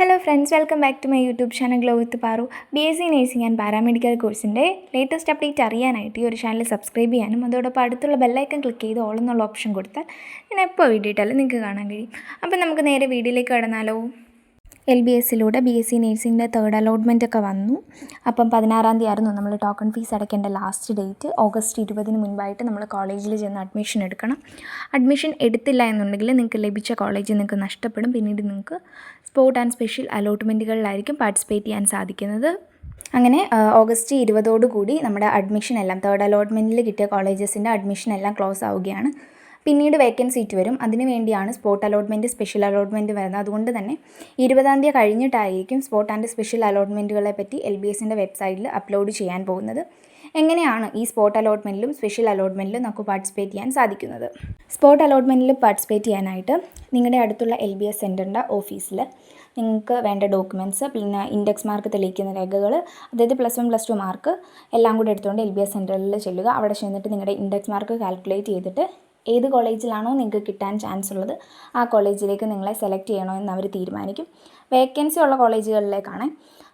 Hello friends welcome back to my YouTube channel glow with Paru B S C nursing and paramedical കോഴ്സിന്റെ latest update അറിയാനായിട്ട് ഈ ഒരു channel subscribe ചെയ്യാനും അതോടൊപ്പം അടുത്തുള്ള ബെല്ലൈക്കൺ ക്ലിക്ക് ചെയ്ത് ഓൾ എന്നുള്ള ഓപ്ഷൻ കൊടുത്താൽ ഞാൻ എപ്പോൾ വീഡിയോ ഇട്ടാലും നിങ്ങൾക്ക് കാണാൻ കഴിയും. അപ്പം നമുക്ക് നേരെ വീഡിയോയിലേക്ക് കടന്നാലോ? എൽ ബി എസിലൂടെ ബി എസ് സി നേഴ്സിംഗിന്റെ തേർഡ് അലോട്ട്മെന്റ് ഒക്കെ വന്നു. അപ്പം പതിനാറാം തീയതി ആയിരുന്നു നമ്മൾ ടോക്കൺ ഫീസ് അടയ്ക്കേണ്ട ലാസ്റ്റ് ഡേറ്റ് ഓഗസ്റ്റ് ഇരുപതിന് മുൻപായിട്ട് നമ്മൾ കോളേജിൽ ചെന്ന് അഡ്മിഷൻ എടുക്കണം. അഡ്മിഷൻ എടുത്തില്ല എന്നുണ്ടെങ്കിൽ നിങ്ങൾക്ക് ലഭിച്ച കോളേജ് നിങ്ങൾക്ക് നഷ്ടപ്പെടും. പിന്നീട് നിങ്ങൾക്ക് സ്പോർട്ട് ആൻഡ് സ്പെഷ്യൽ അലോട്ട്മെന്റുകളിലായിരിക്കും പാർട്ടിസിപ്പേറ്റ് ചെയ്യാൻ സാധിക്കുന്നത്. അങ്ങനെ ഓഗസ്റ്റ് ഇരുപതോടുകൂടി നമ്മുടെ അഡ്മിഷൻ എല്ലാം തേർഡ് അലോട്ട്മെന്റിൽ കിട്ടിയ കോളേജസിന്റെ അഡ്മിഷൻ എല്ലാം ക്ലോസ് ആവുകയാണ്. പിന്നീട് വേക്കൻസി സീറ്റ് വരും. അതിനു വേണ്ടിയാണ് സ്പോട്ട് അലോട്ട്മെന്റ് സ്പെഷ്യൽ അലോട്ട്മെന്റ് വരുന്നത്. അതുകൊണ്ട് തന്നെ ഇരുപതാം തീയതി കഴിഞ്ഞിട്ടായിരിക്കും സ്പോട്ട് ആൻഡ് സ്പെഷ്യൽ അലോട്ട്മെന്റുകളെ പറ്റി എൽ ബി എസിന്റെ വെബ്സൈറ്റിൽ അപ്ലോഡ് ചെയ്യാൻ പോകുന്നത്. എങ്ങനെയാണ് ഈ സ്പോട്ട് അലോട്ട്മെന്റിലും സ്പെഷ്യൽ അലോട്ട്മെന്റിലും നമുക്ക് പാർട്ടിസിപ്പേറ്റ് ചെയ്യാൻ സാധിക്കുന്നത്? സ്പോട്ട് അലോട്ട്മെന്റിൽ പാർട്ടിസിപ്പേറ്റ് ചെയ്യാനായിട്ട് നിങ്ങളുടെ അടുത്തുള്ള എൽ ബി എസ് സെന്ററിന്റെ ഓഫീസിൽ നിങ്ങൾക്ക് വേണ്ട ഡോക്യുമെന്റ്സ് പിന്നെ ഇൻഡെക്സ് മാർക്ക് തെളിയിക്കുന്ന രേഖകൾ അതായത് plus one plus two mark എല്ലാം കൂടെ എടുത്തുകൊണ്ട് എൽ ബി എസ് സെന്ററിൽ ചെല്ലുക. അവിടെ ചെന്നിട്ട് നിങ്ങളുടെ ഇൻഡെക്സ് മാർക്ക് കാൽക്കുലേറ്റ് ചെയ്തിട്ട് ഏത് കോളേജിലാണോ നിങ്ങൾക്ക് കിട്ടാൻ ചാൻസ് ഉള്ളത് ആ കോളേജിലേക്ക് നിങ്ങളെ സെലക്ട് ചെയ്യണോ എന്ന് അവർ തീരുമാനിക്കും. വേക്കൻസി ഉള്ള കോളേജുകളിലേക്കാണ്.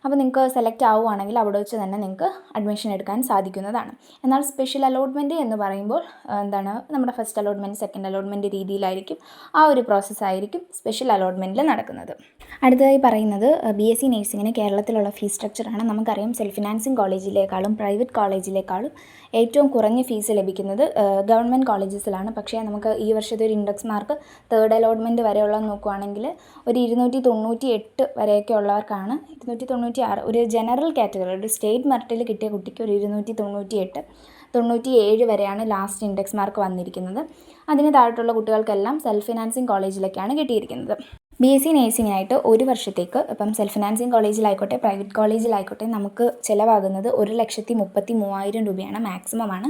അപ്പോൾ നിങ്ങൾക്ക് സെലക്ട് ആവുകയാണെങ്കിൽ അവിടെ വെച്ച് തന്നെ നിങ്ങൾക്ക് അഡ്മിഷൻ എടുക്കാൻ സാധിക്കുന്നതാണ്. എന്നാൽ സ്പെഷ്യൽ അലോട്ട്മെന്റ് എന്ന് പറയുമ്പോൾ എന്താണ് നമ്മുടെ ഫസ്റ്റ് അലോട്ട്മെന്റ് സെക്കൻഡ് അലോട്ട്മെന്റ് രീതിയിലായിരിക്കും ആ ഒരു പ്രോസസ്സായിരിക്കും സ്പെഷ്യൽ അലോട്ട്മെന്റിൽ നടക്കുന്നത്. അടുത്തതായി പറയുന്നത് ബി എസ് സി നേഴ്സിങ്ങിന് കേരളത്തിലുള്ള ഫീസ് സ്ട്രക്ചറാണ് നമുക്കറിയാം സെൽഫ് ഫിനാൻസിങ് കോളേജിലേക്കാളും പ്രൈവറ്റ് കോളേജിലേക്കാളും ഏറ്റവും കുറഞ്ഞ ഫീസ് ലഭിക്കുന്നത് ഗവൺമെന്റ് കോളേജസിലാണ്. പക്ഷേ നമുക്ക് ഈ വർഷത്തെ ഒരു ഇൻഡെക്സ് മാർക്ക് തേർഡ് അലോട്ട്മെന്റ് വരെയുള്ള നോക്കുവാണെങ്കിൽ ഒരു ഇരുന്നൂറ്റി തൊണ്ണൂറ്റി എട്ട് വരെയൊക്കെ ഉള്ളവർക്കാണ്. ഇരുന്നൂറ്റി തൊണ്ണൂറ്റി ആറ് ഒരു ജനറൽ കാറ്റഗറി ഒരു സ്റ്റേറ്റ് മെറിറ്റിൽ കിട്ടിയ കുട്ടിക്ക് ഒരു ഇരുന്നൂറ്റി തൊണ്ണൂറ്റി എട്ട് തൊണ്ണൂറ്റി ഏഴ് വരെയാണ് ലാസ്റ്റ് ഇൻഡെക്സ് മാർക്ക് വന്നിരിക്കുന്നത്. അതിന് താഴെയുള്ള കുട്ടികൾക്കെല്ലാം സെൽഫ് ഫിനാൻസിങ് കോളേജിലൊക്കെയാണ് കിട്ടിയിരിക്കുന്നത്. ബി എസ് സി നേഴ്സിങ്ങിനായിട്ട് ഒരു വർഷത്തേക്ക് ഇപ്പം സെൽഫ് ഫിനാൻസിങ് കോളേജിലായിക്കോട്ടെ പ്രൈവറ്റ് കോളേജിലായിക്കോട്ടെ നമുക്ക് ചിലവാകുന്നത് ഒരു ലക്ഷത്തി മുപ്പത്തി മൂവായിരം രൂപയാണ് മാക്സിമം ആണ്.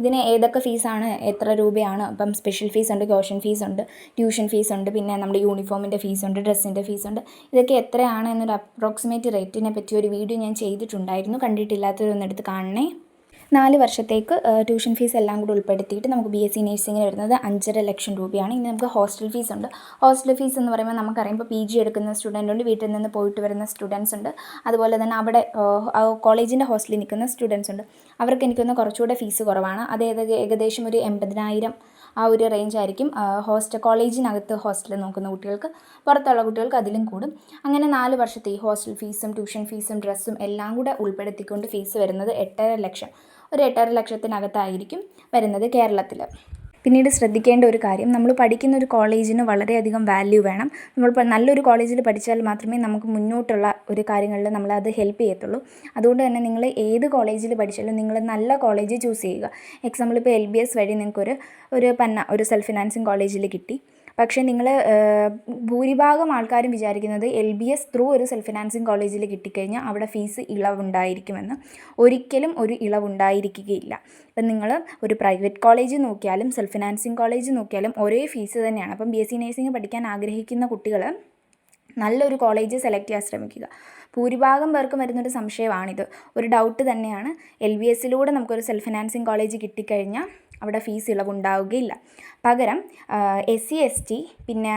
ഇതിന് ഏതൊക്കെ ഫീസാണ് എത്ര രൂപയാണ് ഇപ്പം സ്പെഷ്യൽ ഫീസ് ഉണ്ട് ക്യൂഷൻ ഫീസ് ഉണ്ട് ട്യൂഷൻ ഫീസ് ഉണ്ട് പിന്നെ നമ്മുടെ യൂണിഫോമിന്റെ ഫീസ് ഉണ്ട് ഡ്രസ്സിന്റെ ഫീസ് ഉണ്ട് ഇതൊക്കെ എത്രയാണ് എന്നൊരു അപ്രോക്സിമേറ്റ് റേറ്റിനെ പറ്റി ഒരു വീഡിയോ ഞാൻ ചെയ്തിട്ടുണ്ടായിരുന്നു. കണ്ടിട്ടില്ലാത്തവരൊന്നെടുത്ത് കാണണേ. നാല് വർഷത്തേക്ക് ട്യൂഷൻ ഫീസ് എല്ലാം കൂടി ഉൾപ്പെടുത്തിയിട്ട് നമുക്ക് ബി എസ് സി നേഴ്സിംഗിന് വരുന്നത് അഞ്ചര ലക്ഷം രൂപയാണ്. ഇനി നമുക്ക് ഹോസ്റ്റൽ ഫീസ് ഉണ്ട്. ഹോസ്റ്റൽ ഫീസ് എന്ന് പറയുമ്പോൾ നമുക്കറിയുമ്പോൾ പി ജി എടുക്കുന്ന സ്റ്റുഡന്റ് ഉണ്ട് വീട്ടിൽ നിന്ന് പോയിട്ട് വരുന്ന സ്റ്റുഡൻസ് ഉണ്ട്. അതുപോലെ തന്നെ അവിടെ കോളേജിന്റെ ഹോസ്റ്റലിൽ നിൽക്കുന്ന സ്റ്റുഡൻസ് ഉണ്ട്. അവർക്ക് എനിക്കൊന്ന് കുറച്ചുകൂടെ ഫീസ് കുറവാണ്. അത് ഏകദേശം ഒരു എൺപതിനായിരം ആ ഒരു റേഞ്ച് ആയിരിക്കും ഹോസ്റ്റൽ കോളേജിനകത്ത് ഹോസ്റ്റൽ നോക്കുന്ന കുട്ടികൾക്ക്. പുറത്തുള്ള കുട്ടികൾക്ക് അതിലും കൂടും. അങ്ങനെ നാല് വർഷത്തെ ഈ ഹോസ്റ്റൽ ഫീസും ട്യൂഷൻ ഫീസും ഡ്രസ്സും എല്ലാം കൂടെ ഉൾപ്പെടുത്തിക്കൊണ്ട് ഫീസ് വരുന്നത് എട്ടര ലക്ഷം. ഒരു എട്ടര ലക്ഷത്തിനകത്തായിരിക്കും വരുന്നത് കേരളത്തിൽ പിന്നീട് ശ്രദ്ധിക്കേണ്ട ഒരു കാര്യം നമ്മൾ പഠിക്കുന്ന ഒരു കോളേജിന് വളരെയധികം വാല്യൂ വേണം. നമ്മൾ നല്ലൊരു കോളേജിൽ പഠിച്ചാൽ മാത്രമേ നമുക്ക് മുന്നോട്ടുള്ള ഒരു കാര്യങ്ങളിൽ നമ്മളത് ഹെൽപ്പ് ചെയ്യത്തുള്ളൂ. അതുകൊണ്ട് തന്നെ നിങ്ങൾ ഏത് കോളേജിൽ പഠിച്ചാലും നിങ്ങൾ നല്ല കോളേജ് ചൂസ് ചെയ്യുക. എക്സാമ്പിൾ ഇപ്പോൾ എൽ ബി എസ് വഴി നിങ്ങൾക്കൊരു ഒരു പന്ന ഒരു സെൽഫ് ഫിനാൻസിങ് കോളേജിൽ കിട്ടി. പക്ഷേ നിങ്ങൾ ഭൂരിഭാഗം ആൾക്കാരും വിചാരിക്കുന്നത് എൽ ബി എസ് ത്രൂ ഒരു സെൽഫ് ഫിനാൻസിങ് കോളേജിൽ കിട്ടിക്കഴിഞ്ഞാൽ അവിടെ ഫീസ് ഇളവുണ്ടായിരിക്കുമെന്ന്. ഒരിക്കലും ഒരു ഇളവുണ്ടായിരിക്കുകയില്ല. ഇപ്പം നിങ്ങൾ ഒരു പ്രൈവറ്റ് കോളേജ് നോക്കിയാലും സെൽഫ് ഫിനാൻസിങ് കോളേജ് നോക്കിയാലും ഒരേ ഫീസ് തന്നെയാണ്. അപ്പം ബി എസ് സി നേഴ്സിംഗ് പഠിക്കാൻ ആഗ്രഹിക്കുന്ന കുട്ടികൾ നല്ലൊരു കോളേജ് സെലക്ട് ചെയ്യാൻ ശ്രമിക്കുക. ഭൂരിഭാഗം പേർക്കും വരുന്നൊരു സംശയമാണിത്. ഒരു ഡൗട്ട് തന്നെയാണ്. എൽ ബി എസിലൂടെ നമുക്കൊരു സെൽഫ് ഫിനാൻസിങ് കോളേജ് കിട്ടിക്കഴിഞ്ഞാൽ അവിടെ ഫീസ് ഇളവുണ്ടാവുകയില്ല. പകരം എസ് സി എസ് ടി പിന്നെ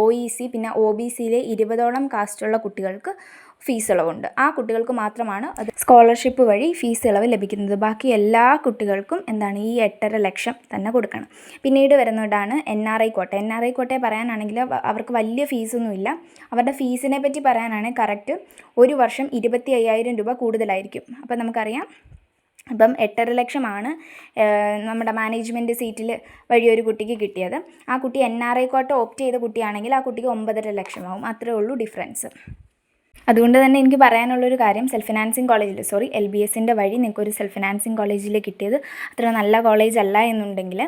ഒ ഇ സി പിന്നെ ഒ ബി സിയിലെ ഇരുപതോളം കാസ്റ്റുള്ള കുട്ടികൾക്ക് ഫീസ് ഇളവുണ്ട്. ആ കുട്ടികൾക്ക് മാത്രമാണ് അത് സ്കോളർഷിപ്പ് വഴി ഫീസ് ഇളവ് ലഭിക്കുന്നത്. ബാക്കി എല്ലാ കുട്ടികൾക്കും എന്താണ് ഈ എട്ടര ലക്ഷം തന്നെ കൊടുക്കണം. പിന്നീട് വരുന്നതാണ് N R I quota N R I കോട്ടയെ പറയാനാണെങ്കിൽ അവർക്ക് വലിയ ഫീസൊന്നുമില്ല അവരുടെ ഫീസിനെ പറ്റി പറയാനാണെങ്കിൽ കറക്റ്റ് ഒരു വർഷം ഇരുപത്തി അയ്യായിരം രൂപ കൂടുതലായിരിക്കും. അപ്പോൾ നമുക്കറിയാം അപ്പം എട്ടര ലക്ഷമാണ് നമ്മുടെ മാനേജ്മെന്റ് സീറ്റിൽ വഴി ഒരു കുട്ടിക്ക് കിട്ടിയത്. ആ കുട്ടി N R I quota opt ചെയ്ത കുട്ടിയാണെങ്കിൽ ആ കുട്ടിക്ക് ഒമ്പതര ലക്ഷമാവും. അത്രേ ഉള്ളൂ ഡിഫറൻസ് അതുകൊണ്ട് തന്നെ എനിക്ക് പറയാനുള്ളൊരു കാര്യം സെൽഫ് ഫിനാൻസിങ് കോളേജിൽ സോറി എൽ ബി എസിന്റെ വഴി നിങ്ങൾക്കൊരു സെൽഫ് ഫിനാൻസിങ് കോളേജിൽ കിട്ടിയത് അത്ര നല്ല കോളേജ് അല്ല എന്നുണ്ടെങ്കിൽ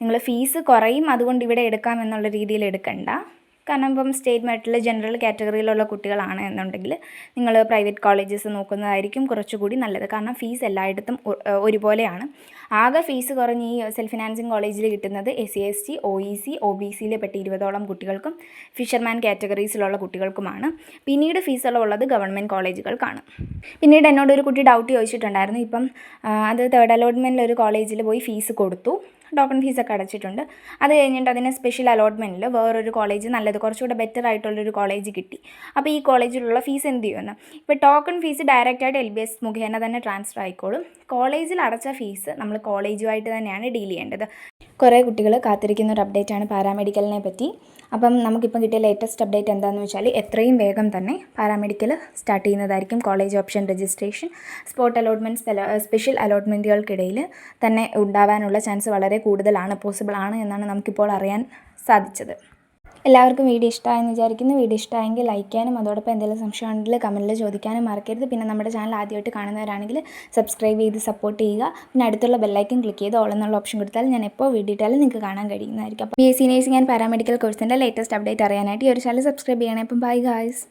നിങ്ങൾ ഫീസ് കുറയും അതുകൊണ്ട് ഇവിടെ എടുക്കാം എന്നുള്ള രീതിയിൽ എടുക്കണ്ട. കാരണം ഇപ്പം സ്റ്റേറ്റ് മെറിറ്റിൽ ജനറൽ കാറ്റഗറിയിലുള്ള കുട്ടികളാണ് എന്നുണ്ടെങ്കിൽ നിങ്ങൾ പ്രൈവറ്റ് കോളേജസ് നോക്കുന്നതായിരിക്കും കുറച്ചുകൂടി നല്ലത്. കാരണം ഫീസ് എല്ലായിടത്തും ഒരുപോലെയാണ്. ആകെ ഫീസ് കുറഞ്ഞ് ഈ സെൽഫ് ഫിനാൻസിങ് കോളേജിൽ കിട്ടുന്നത് S C S T O E C O B സിയിലെ പെട്ട ഇരുപതോളം കുട്ടികൾക്കും ഫിഷർമാൻ കാറ്റഗറീസിലുള്ള കുട്ടികൾക്കുമാണ്. പിന്നീട് ഫീസുള്ളത് ഗവൺമെന്റ് കോളേജുകൾക്കാണ്. പിന്നീട് എന്നോട് ഒരു കുട്ടി ഡൗട്ട് ചോദിച്ചിട്ടുണ്ടായിരുന്നു. ഇപ്പം അത് തേർഡ് അലോട്ട്മെന്റിൽ ഒരു കോളേജിൽ പോയി ഫീസ് കൊടുത്തു. ടോക്കൺ ഫീസൊക്കെ അടച്ചിട്ടുണ്ട്. അത് കഴിഞ്ഞിട്ട് അതിന് സ്പെഷ്യൽ അലോട്ട്മെന്റിൽ വേറൊരു കോളേജ് നല്ലത് കുറച്ചുകൂടെ ബെറ്റർ ആയിട്ടുള്ളൊരു കോളേജ് കിട്ടി. അപ്പോൾ ഈ കോളേജിലുള്ള ഫീസ് എന്ത് ചെയ്യുമെന്ന് ഇപ്പോൾ ടോക്കൺ ഫീസ് ഡയറക്റ്റായിട്ട് എൽ ബി എസ് മുഖേന തന്നെ ട്രാൻസ്ഫർ ആയിക്കോളും. കോളേജിൽ അടച്ച ഫീസ് നമ്മൾ കോളേജുമായിട്ട് തന്നെയാണ് ഡീൽ ചെയ്യേണ്ടത്. കുറേ കുട്ടികൾ കാത്തിരിക്കുന്ന ഒരു അപ്ഡേറ്റ് ആണ് പാരാമെഡിക്കലിനെ പറ്റി. അപ്പം നമുക്കിപ്പം കിട്ടിയ ലേറ്റസ്റ്റ് അപ്ഡേറ്റ് എന്താണെന്ന് വെച്ചാൽ എത്രയും വേഗം തന്നെ പാരാമെഡിക്കൽ സ്റ്റാർട്ട് ചെയ്യുന്നതായിരിക്കും college option registration spot allotment special അലോട്ട്മെന്റുകൾക്കിടയിൽ തന്നെ ഉണ്ടാവാനുള്ള ചാൻസ് വളരെ കൂടുതലാണ് പോസിബിൾ ആണ് എന്നാണ് നമുക്കിപ്പോൾ അറിയാൻ സാധിച്ചത്. എല്ലാവർക്കും വീഡിയോ ഇഷ്ടമായെന്ന് വിചാരിക്കുന്നു. വീഡിയോ ഇഷ്ടമായെങ്കിൽ ലൈക്ക് ചെയ്യാനും അതോടൊപ്പം എന്തെങ്കിലും സംശയം ഉണ്ടെങ്കിൽ കമന്റിൽ ചോദിക്കാനും മറക്കരുത്. പിന്നെ നമ്മുടെ ചാനൽ ആദ്യമായിട്ട് കാണുന്നവരാണെങ്കിൽ സബ്സ്ക്രൈബ് ചെയ്ത് സപ്പോർട്ട് ചെയ്യുക. പിന്നെ അടുത്തുള്ള ബെല്ലൈക്കൻ ക്ലിക്ക് ചെയ്ത് ഓൾ എന്നുള്ള ഓപ്ഷൻ കൊടുത്താൽ ഞാൻ എപ്പോൾ വീഡിയോ ഇട്ടാലും നിങ്ങൾക്ക് കാണാൻ കഴിയുന്നതായിരിക്കും. അപ്പോൾ B S C nursing and paramedical കോഴ്സിന്റെ ലേറ്റസ്റ്റ് അപ്ഡേറ്റ് അറിയാനായിട്ട് ഈ ഒരു ചാനൽ സബ്സ്ക്രൈബ് ചെയ്യണേ. അപ്പം ബൈ ഗായ്സ്